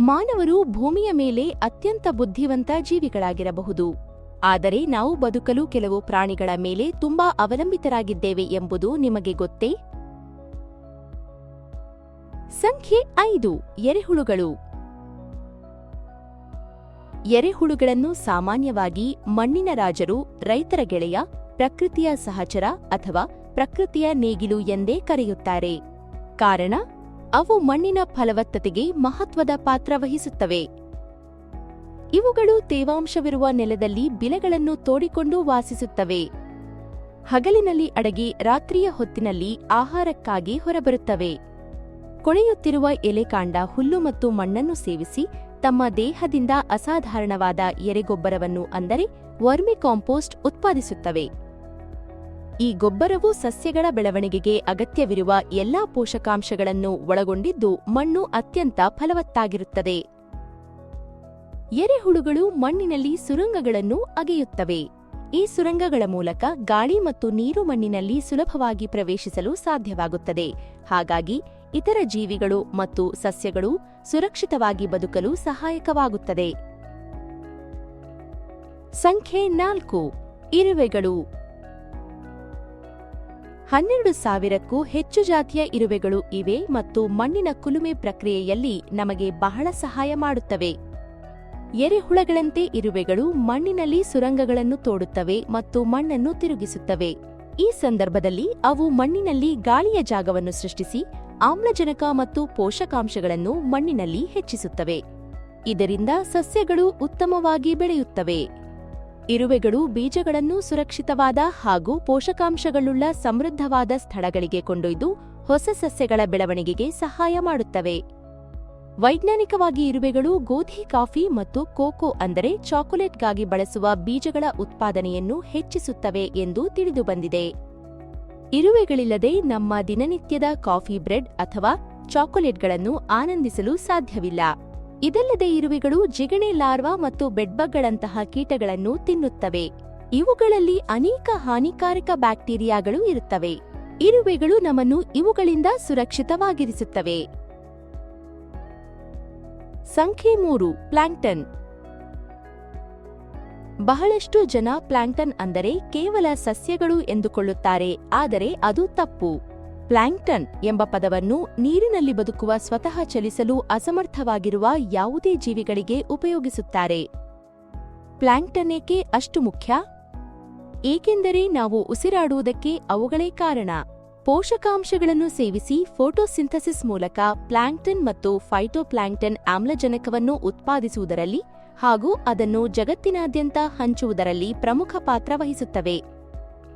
ಮಾನವರು ಭೂಮಿಯ ಮೇಲೆ ಅತ್ಯಂತ ಬುದ್ಧಿವಂತ ಜೀವಿಗಳಾಗಿರಬಹುದು. ಆದರೆ ನಾವು ಬದುಕಲು ಕೆಲವು ಪ್ರಾಣಿಗಳ ಮೇಲೆ ತುಂಬಾ ಅವಲಂಬಿತರಾಗಿದ್ದೇವೆ ಎಂಬುದು ನಿಮಗೆ ಗೊತ್ತೇ? ಸಂಖ್ಯೆ ಐದು, ಎರೆಹುಳುಗಳು. ಎರೆಹುಳುಗಳನ್ನು ಸಾಮಾನ್ಯವಾಗಿ ಮಣ್ಣಿನ ರಾಜರು, ರೈತರ ಗೆಳೆಯ, ಪ್ರಕೃತಿಯ ಸಹಚರ ಅಥವಾ ಪ್ರಕೃತಿಯ ನೇಗಿಲು ಎಂದೇ ಕರೆಯುತ್ತಾರೆ. ಕಾರಣ ಅವು ಮಣ್ಣಿನ ಫಲವತ್ತತೆಗೆ ಮಹತ್ವದ ಪಾತ್ರ ವಹಿಸುತ್ತವೆ. ಇವುಗಳು ತೇವಾಂಶವಿರುವ ನೆಲದಲ್ಲಿ ಬಿಲೆಗಳನ್ನು ತೋಡಿಕೊಂಡು ವಾಸಿಸುತ್ತವೆ. ಹಗಲಿನಲ್ಲಿ ಅಡಗಿ ರಾತ್ರಿಯ ಹೊತ್ತಿನಲ್ಲಿ ಆಹಾರಕ್ಕಾಗಿ ಹೊರಬರುತ್ತವೆ. ಕೊಳೆಯುತ್ತಿರುವ ಎಲೆಕಾಂಡ ಹುಲ್ಲು ಮತ್ತು ಮಣ್ಣನ್ನು ಸೇವಿಸಿ ತಮ್ಮ ದೇಹದಿಂದ ಅಸಾಧಾರಣವಾದ ಎರೆಗೊಬ್ಬರವನ್ನು ಅಂದರೆ ವರ್ಮಿ ಕಾಂಪೋಸ್ಟ್ ಉತ್ಪಾದಿಸುತ್ತವೆ. ಈ ಗೊಬ್ಬರವು ಸಸ್ಯಗಳ ಬೆಳವಣಿಗೆಗೆ ಅಗತ್ಯವಿರುವ ಎಲ್ಲಾ ಪೋಷಕಾಂಶಗಳನ್ನು ಒಳಗೊಂಡಿದ್ದು ಮಣ್ಣು ಅತ್ಯಂತ ಫಲವತ್ತಾಗಿರುತ್ತದೆ. ಎರೆಹುಳುಗಳು ಮಣ್ಣಿನಲ್ಲಿ ಸುರಂಗಗಳನ್ನು ಅಗೆಯುತ್ತವೆ. ಈ ಸುರಂಗಗಳ ಮೂಲಕ ಗಾಳಿ ಮತ್ತು ನೀರು ಮಣ್ಣಿನಲ್ಲಿ ಸುಲಭವಾಗಿ ಪ್ರವೇಶಿಸಲು ಸಾಧ್ಯವಾಗುತ್ತದೆ. ಹಾಗಾಗಿ ಇತರ ಜೀವಿಗಳು ಮತ್ತು ಸಸ್ಯಗಳು ಸುರಕ್ಷಿತವಾಗಿ ಬದುಕಲು ಸಹಾಯಕವಾಗುತ್ತದೆ. ಸಂಖ್ಯೆ ನಾಲ್ಕು. ಇರುವೆಗಳು. ಹನ್ನೆರಡು ಸಾವಿರಕ್ಕೂ ಹೆಚ್ಚು ಜಾತಿಯ ಇರುವೆಗಳು ಇವೆ ಮತ್ತು ಮಣ್ಣಿನ ಕುಲುಮೆ ಪ್ರಕ್ರಿಯೆಯಲ್ಲಿ ನಮಗೆ ಬಹಳ ಸಹಾಯ ಮಾಡುತ್ತವೆ. ಎರೆಹುಳಗಳಂತೆ ಇರುವೆಗಳು ಮಣ್ಣಿನಲ್ಲಿ ಸುರಂಗಗಳನ್ನು ತೋಡುತ್ತವೆ ಮತ್ತು ಮಣ್ಣನ್ನು ತಿರುಗಿಸುತ್ತವೆ. ಈ ಸಂದರ್ಭದಲ್ಲಿ ಅವು ಮಣ್ಣಿನಲ್ಲಿ ಗಾಳಿಯ ಜಾಗವನ್ನು ಸೃಷ್ಟಿಸಿ ಆಮ್ಲಜನಕ ಮತ್ತು ಪೋಷಕಾಂಶಗಳನ್ನು ಮಣ್ಣಿನಲ್ಲಿ ಹೆಚ್ಚಿಸುತ್ತವೆ. ಇದರಿಂದ ಸಸ್ಯಗಳು ಉತ್ತಮವಾಗಿ ಬೆಳೆಯುತ್ತವೆ. ಇರುವೆಗಳು ಬೀಜಗಳನ್ನು ಸುರಕ್ಷಿತವಾದ ಹಾಗೂ ಪೋಷಕಾಂಶಗಳುಳ್ಳ ಸಮೃದ್ಧವಾದ ಸ್ಥಳಗಳಿಗೆ ಕೊಂಡೊಯ್ದು ಹೊಸ ಸಸ್ಯಗಳ ಬೆಳವಣಿಗೆಗೆ ಸಹಾಯ ಮಾಡುತ್ತವೆ. ವೈಜ್ಞಾನಿಕವಾಗಿ ಇರುವೆಗಳು ಗೋಧಿ, ಕಾಫಿ ಮತ್ತು ಕೋಕೋ ಅಂದರೆ ಚಾಕೊಲೇಟ್ಗಾಗಿ ಬಳಸುವ ಬೀಜಗಳ ಉತ್ಪಾದನೆಯನ್ನು ಹೆಚ್ಚಿಸುತ್ತವೆ ಎಂದು ತಿಳಿದುಬಂದಿದೆ. ಇರುವೆಗಳಿಲ್ಲದೆ ನಮ್ಮ ದಿನನಿತ್ಯದ ಕಾಫಿ ಬ್ರೆಡ್ ಅಥವಾ ಚಾಕೊಲೇಟ್ಗಳನ್ನು ಆನಂದಿಸಲು ಸಾಧ್ಯವಿಲ್ಲ. ಇದಲ್ಲದೆ ಇರುವೆಗಳು ಜಿಗಣೆ ಲಾರ್ವಾ ಮತ್ತು ಬೆಡ್ಬಗ್ಗಳಂತಹ ಕೀಟಗಳನ್ನು ತಿನ್ನುತ್ತವೆ. ಇವುಗಳಲ್ಲಿ ಅನೇಕ ಹಾನಿಕಾರಕ ಬ್ಯಾಕ್ಟೀರಿಯಾಗಳು ಇರುತ್ತವೆ. ಇರುವೆಗಳು ನಮ್ಮನ್ನು ಇವುಗಳಿಂದ ಸುರಕ್ಷಿತವಾಗಿರಿಸುತ್ತವೆ. ಸಂಖ್ಯೆ ಮೂರು, ಪ್ಲಾಂಕ್ಟನ್. ಬಹಳಷ್ಟು ಜನ ಪ್ಲಾಂಕ್ಟನ್ ಅಂದರೆ ಕೇವಲ ಸಸ್ಯಗಳು ಎಂದುಕೊಳ್ಳುತ್ತಾರೆ, ಆದರೆ ಅದು ತಪ್ಪು. ಪ್ಲಾಂಕ್ಟನ್ ಎಂಬ ಪದವನ್ನು ನೀರಿನಲ್ಲಿ ಬದುಕುವ ಸ್ವತಃ ಚಲಿಸಲು ಅಸಮರ್ಥವಾಗಿರುವ ಯಾವುದೇ ಜೀವಿಗಳಿಗೆ ಉಪಯೋಗಿಸುತ್ತಾರೆ. ಪ್ಲಾಂಕ್ಟನ್ ಏಕೆ ಅಷ್ಟು ಮುಖ್ಯ? ಏಕೆಂದರೆ ನಾವು ಉಸಿರಾಡುವುದಕ್ಕೆ ಅವುಗಳೇ ಕಾರಣ. ಪೋಷಕಾಂಶಗಳನ್ನು ಸೇವಿಸಿ ಫೋಟೋಸಿಂಥಸಿಸ್ ಮೂಲಕ ಪ್ಲಾಂಕ್ಟನ್ ಮತ್ತು ಫೈಟೋಪ್ಲಾಂಕ್ಟನ್ ಆಮ್ಲಜನಕವನ್ನು ಉತ್ಪಾದಿಸುವುದರಲ್ಲಿ ಹಾಗೂ ಅದನ್ನು ಜಗತ್ತಿನಾದ್ಯಂತ ಹಂಚುವುದರಲ್ಲಿ ಪ್ರಮುಖ ಪಾತ್ರ ವಹಿಸುತ್ತವೆ.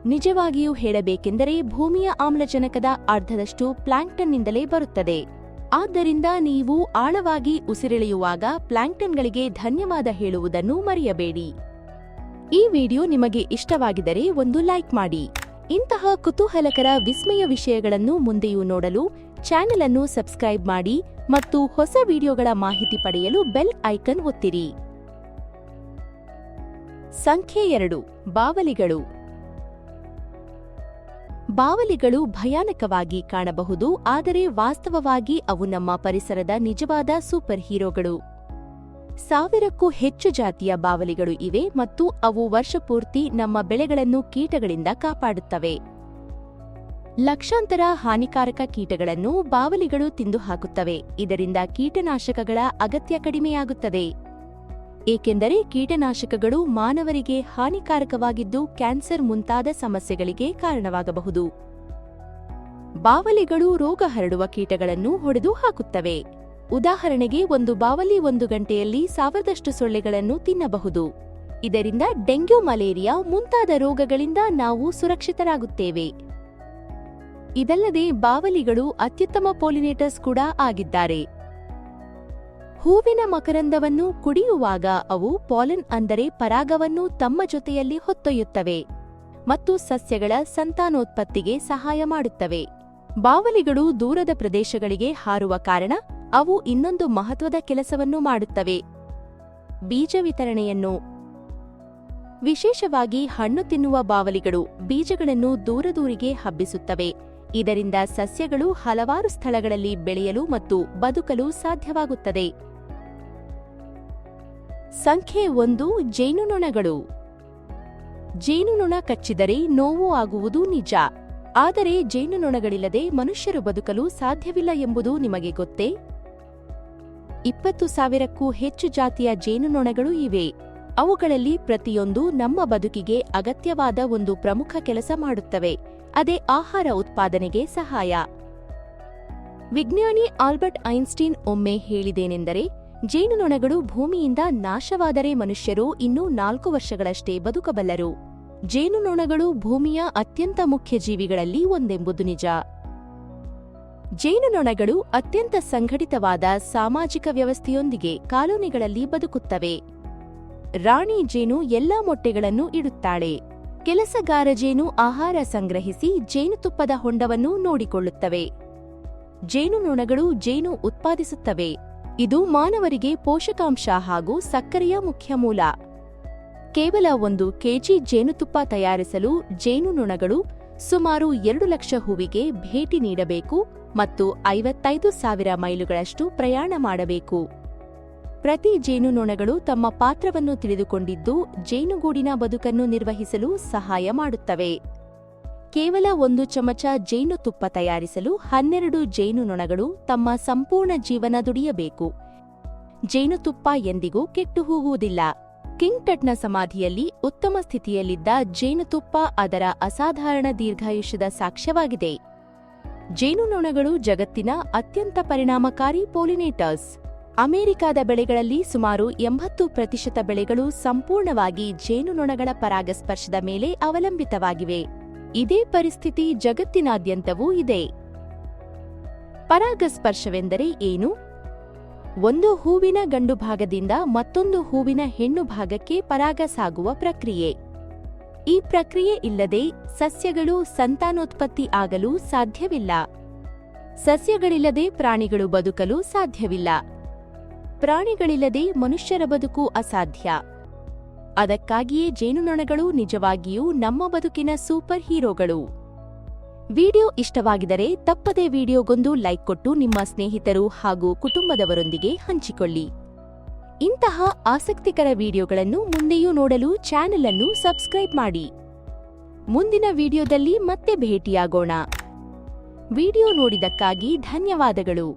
ನಿಜವಾಗಿಯೂ ಹೇಳಬೇಕೆಂದರೆ ಭೂಮಿಯ ಆಮ್ಲಜನಕದ ಅರ್ಧದಷ್ಟು ಪ್ಲಾಂಕ್ಟನ್ನಿಂದಲೇ ಬರುತ್ತದೆ. ಆದ್ದರಿಂದ ನೀವು ಆಳವಾಗಿ ಉಸಿರೆಳೆಯುವಾಗ ಪ್ಲಾಂಕ್ಟನ್ಗಳಿಗೆ ಧನ್ಯವಾದ ಹೇಳುವುದನ್ನು ಮರೆಯಬೇಡಿ. ಈ ವಿಡಿಯೋ ನಿಮಗೆ ಇಷ್ಟವಾಗಿದರೆ ಒಂದು ಲೈಕ್ ಮಾಡಿ. ಇಂತಹ ಕುತೂಹಲಕರ ವಿಸ್ಮಯ ವಿಷಯಗಳನ್ನು ಮುಂದೆಯೂ ನೋಡಲು ಚಾನೆಲ್ ಅನ್ನು ಸಬ್ಸ್ಕ್ರೈಬ್ ಮಾಡಿ ಮತ್ತು ಹೊಸ ವಿಡಿಯೋಗಳ ಮಾಹಿತಿ ಪಡೆಯಲು ಬೆಲ್ ಐಕನ್ ಒತ್ತಿರಿ. ಸಂಖ್ಯೆ ಎರಡು, ಬಾವಲಿಗಳು. ಬಾವಲಿಗಳು ಭಯಾನಕವಾಗಿ ಕಾಣಬಹುದು, ಆದರೆ ವಾಸ್ತವವಾಗಿ ಅವು ನಮ್ಮ ಪರಿಸರದ ನಿಜವಾದ ಸೂಪರ್ ಹೀರೋಗಳು. ಸಾವಿರಕ್ಕೂ ಹೆಚ್ಚು ಜಾತಿಯ ಬಾವಲಿಗಳು ಇವೆ ಮತ್ತು ಅವು ವರ್ಷಪೂರ್ತಿ ನಮ್ಮ ಬೆಳೆಗಳನ್ನು ಕೀಟಗಳಿಂದ ಕಾಪಾಡುತ್ತವೆ. ಲಕ್ಷಾಂತರ ಹಾನಿಕಾರಕ ಕೀಟಗಳನ್ನು ಬಾವಲಿಗಳು ತಿಂದು ಹಾಕುತ್ತವೆ ಇದರಿಂದ ಕೀಟನಾಶಕಗಳ ಅಗತ್ಯ ಕಡಿಮೆಯಾಗುತ್ತದೆ. ಏಕೆಂದರೆ ಕೀಟನಾಶಕಗಳು ಮಾನವರಿಗೆ ಹಾನಿಕಾರಕವಾಗಿದ್ದು ಕ್ಯಾನ್ಸರ್ ಮುಂತಾದ ಸಮಸ್ಯೆಗಳಿಗೆ ಕಾರಣವಾಗಬಹುದು. ಬಾವಲಿಗಳು ರೋಗ ಹರಡುವ ಕೀಟಗಳನ್ನು ಹೊಡೆದು ಹಾಕುತ್ತವೆ. ಉದಾಹರಣೆಗೆ ಒಂದು ಬಾವಲಿ ಒಂದು ಗಂಟೆಯಲ್ಲಿ ಸಾವಿರದಷ್ಟು ಸೊಳ್ಳೆಗಳನ್ನು ತಿನ್ನಬಹುದು. ಇದರಿಂದ ಡೆಂಗ್ಯೂ ಮಲೇರಿಯಾ ಮುಂತಾದ ರೋಗಗಳಿಂದ ನಾವು ಸುರಕ್ಷಿತರಾಗುತ್ತೇವೆ. ಇದಲ್ಲದೆ ಬಾವಲಿಗಳು ಅತ್ಯುತ್ತಮ ಪೋಲಿನೇಟರ್ಸ್ ಕೂಡ ಆಗಿದ್ದಾರೆ. ಹೂವಿನ ಮಕರಂದವನ್ನು ಕುಡಿಯುವಾಗ ಅವು ಪಾಲನ್ ಅಂದರೆ ಪರಾಗವನ್ನು ತಮ್ಮ ಜೊತೆಯಲ್ಲಿ ಹೊತ್ತೊಯ್ಯುತ್ತವೆ ಮತ್ತು ಸಸ್ಯಗಳ ಸಂತಾನೋತ್ಪತ್ತಿಗೆ ಸಹಾಯ ಮಾಡುತ್ತವೆ. ಬಾವಲಿಗಳು ದೂರದ ಪ್ರದೇಶಗಳಿಗೆ ಹಾರುವ ಕಾರಣ ಅವು ಇನ್ನೊಂದು ಮಹತ್ವದ ಕೆಲಸವನ್ನು ಮಾಡುತ್ತವೆ. ಬೀಜ ವಿತರಣೆಯನ್ನು ವಿಶೇಷವಾಗಿ ಹಣ್ಣು ತಿನ್ನುವ ಬಾವಲಿಗಳು ಬೀಜಗಳನ್ನು ದೂರದೂರಿಗೆ ಹಬ್ಬಿಸುತ್ತವೆ. ಇದರಿಂದ ಸಸ್ಯಗಳು ಹಲವಾರು ಸ್ಥಳಗಳಲ್ಲಿ ಬೆಳೆಯಲು ಮತ್ತು ಬದುಕಲು ಸಾಧ್ಯವಾಗುತ್ತದೆ. ಸಂಖ್ಯೆ ಒಂದು ಜೇನುನೊಣಗಳು ಜೇನುನೊಣ ಕಚ್ಚಿದರೆ ನೋವು ಆಗುವುದು ನಿಜ. ಆದರೆ ಜೇನುನೊಣಗಳಿಲ್ಲದೆ ಮನುಷ್ಯರು ಬದುಕಲು ಸಾಧ್ಯವಿಲ್ಲ ಎಂಬುದು ನಿಮಗೆ ಗೊತ್ತೇ? ಇಪ್ಪತ್ತು ಸಾವಿರಕ್ಕೂ ಹೆಚ್ಚು ಜಾತಿಯ ಜೇನುನೊಣಗಳು ಇವೆ. ಅವುಗಳಲ್ಲಿ ಪ್ರತಿಯೊಂದು ನಮ್ಮ ಬದುಕಿಗೆ ಅಗತ್ಯವಾದ ಒಂದು ಪ್ರಮುಖ ಕೆಲಸ ಮಾಡುತ್ತವೆ. ಅದೇ ಆಹಾರ ಉತ್ಪಾದನೆಗೆ ಸಹಾಯ. ವಿಜ್ಞಾನಿ ಆಲ್ಬರ್ಟ್ ಐನ್ಸ್ಟೀನ್ ಒಮ್ಮೆ ಹೇಳಿದೇನೆಂದರೆ ಜೇನುನೊಣಗಳು ಭೂಮಿಯಿಂದ ನಾಶವಾದರೆ ಮನುಷ್ಯರು ಇನ್ನೂ ನಾಲ್ಕು ವರ್ಷಗಳಷ್ಟೇ ಬದುಕಬಲ್ಲರು. ಜೇನುನೊಣಗಳು ಭೂಮಿಯ ಅತ್ಯಂತ ಮುಖ್ಯ ಜೀವಿಗಳಲ್ಲಿ ಒಂದೆಂಬುದು ನಿಜ. ಜೇನುನೊಣಗಳು ಅತ್ಯಂತ ಸಂಘಟಿತವಾದ ಸಾಮಾಜಿಕ ವ್ಯವಸ್ಥೆಯೊಂದಿಗೆ ಕಾಲೋನಿಗಳಲ್ಲಿ ಬದುಕುತ್ತವೆ. ರಾಣಿ ಜೇನು ಎಲ್ಲಾ ಮೊಟ್ಟೆಗಳನ್ನು ಇಡುತ್ತಾಳೆ. ಕೆಲಸಗಾರ ಜೇನು ಆಹಾರ ಸಂಗ್ರಹಿಸಿ ಜೇನುತುಪ್ಪದ ಹೊಂಡವನ್ನು ನೋಡಿಕೊಳ್ಳುತ್ತವೆ. ಜೇನುನೊಣಗಳು ಜೇನು ಉತ್ಪಾದಿಸುತ್ತವೆ. ಇದು ಮಾನವರಿಗೆ ಪೋಷಕಾಂಶ ಹಾಗೂ ಸಕ್ಕರೆಯ ಮುಖ್ಯ ಮೂಲ ಕೇವಲ ಒಂದು ಕೆಜಿ ಜೇನುತುಪ್ಪ ತಯಾರಿಸಲು ಜೇನುನೊಣಗಳು ಸುಮಾರು ಎರಡು ಲಕ್ಷ ಹೂವಿಗೆ ಭೇಟಿ ನೀಡಬೇಕು ಮತ್ತು ಐವತ್ತೈದು ಸಾವಿರ ಮೈಲುಗಳಷ್ಟು ಪ್ರಯಾಣ ಮಾಡಬೇಕು. ಪ್ರತಿ ಜೇನುನೊಣಗಳು ತಮ್ಮ ಪಾತ್ರವನ್ನು ತಿಳಿದುಕೊಂಡಿದ್ದು ಜೇನುಗೂಡಿನ ಬದುಕನ್ನು ನಿರ್ವಹಿಸಲು ಸಹಾಯ ಮಾಡುತ್ತವೆ. ಕೇವಲ ಒಂದು ಚಮಚ ಜೇನುತುಪ್ಪ ತಯಾರಿಸಲು ಹನ್ನೆರಡು ಜೇನುನೊಣಗಳು ತಮ್ಮ ಸಂಪೂರ್ಣ ಜೀವನ ದುಡಿಯಬೇಕು. ಜೇನುತುಪ್ಪ ಎಂದಿಗೂ ಕೆಟ್ಟು ಹೋಗುವುದಿಲ್ಲ. ಕಿಂಗ್ಟಟ್ನ ಸಮಾಧಿಯಲ್ಲಿ ಉತ್ತಮ ಸ್ಥಿತಿಯಲ್ಲಿದ್ದ ಜೇನುತುಪ್ಪ ಅದರ ಅಸಾಧಾರಣ ದೀರ್ಘಾಯುಷ್ಯದ ಸಾಕ್ಷ್ಯವಾಗಿದೆ. ಜೇನುನೊಣಗಳು ಜಗತ್ತಿನ ಅತ್ಯಂತ ಪರಿಣಾಮಕಾರಿ ಪೋಲಿನೇಟರ್ಸ್. ಅಮೆರಿಕಾದ ಬೆಳೆಗಳಲ್ಲಿ ಸುಮಾರು ಎಂಬತ್ತು ಪ್ರತಿಶತ ಬೆಳೆಗಳು ಸಂಪೂರ್ಣವಾಗಿ ಜೇನುನೊಣಗಳ ಪರಾಗಸ್ಪರ್ಶದ ಮೇಲೆ ಅವಲಂಬಿತವಾಗಿವೆ. ಇದೇ ಪರಿಸ್ಥಿತಿ ಜಗತ್ತಿನಾದ್ಯಂತವೂ ಇದೆ. ಪರಾಗಸ್ಪರ್ಶವೆಂದರೆ ಏನು? ಒಂದು ಹೂವಿನ ಗಂಡು ಭಾಗದಿಂದ ಮತ್ತೊಂದು ಹೂವಿನ ಹೆಣ್ಣು ಭಾಗಕ್ಕೆ ಪರಾಗ ಸಾಗುವ ಪ್ರಕ್ರಿಯೆ. ಈ ಪ್ರಕ್ರಿಯೆ ಇಲ್ಲದೆ ಸಸ್ಯಗಳು ಸಂತಾನೋತ್ಪತ್ತಿ ಆಗಲು ಸಾಧ್ಯವಿಲ್ಲ. ಸಸ್ಯಗಳಿಲ್ಲದೆ ಪ್ರಾಣಿಗಳು ಬದುಕಲು ಸಾಧ್ಯವಿಲ್ಲ. ಪ್ರಾಣಿಗಳಿಲ್ಲದೆ ಮನುಷ್ಯರ ಬದುಕು ಅಸಾಧ್ಯ. ಅದಕ್ಕಾಗಿಯೇ ಜೇನುನೊಣಗಳು ನಿಜವಾಗಿಯೂ ನಮ್ಮ ಬದುಕಿನ ಸೂಪರ್ ಹೀರೋಗಳು. ವಿಡಿಯೋ ಇಷ್ಟವಾಗಿದರೆ ತಪ್ಪದೇ ವಿಡಿಯೋಗೊಂದು ಲೈಕ್ ಕೊಟ್ಟು ನಿಮ್ಮ ಸ್ನೇಹಿತರು ಹಾಗೂ ಕುಟುಂಬದವರೊಂದಿಗೆ ಹಂಚಿಕೊಳ್ಳಿ. ಇಂತಹ ಆಸಕ್ತಿಕರ ವಿಡಿಯೋಗಳನ್ನು ಮುಂದೆಯೂ ನೋಡಲು ಚಾನೆಲ್ ಅನ್ನು ಸಬ್ಸ್ಕ್ರೈಬ್ ಮಾಡಿ. ಮುಂದಿನ ವಿಡಿಯೋದಲ್ಲಿ ಮತ್ತೆ ಭೇಟಿಯಾಗೋಣ. ವಿಡಿಯೋ ನೋಡಿದಕ್ಕಾಗಿ ಧನ್ಯವಾದಗಳು.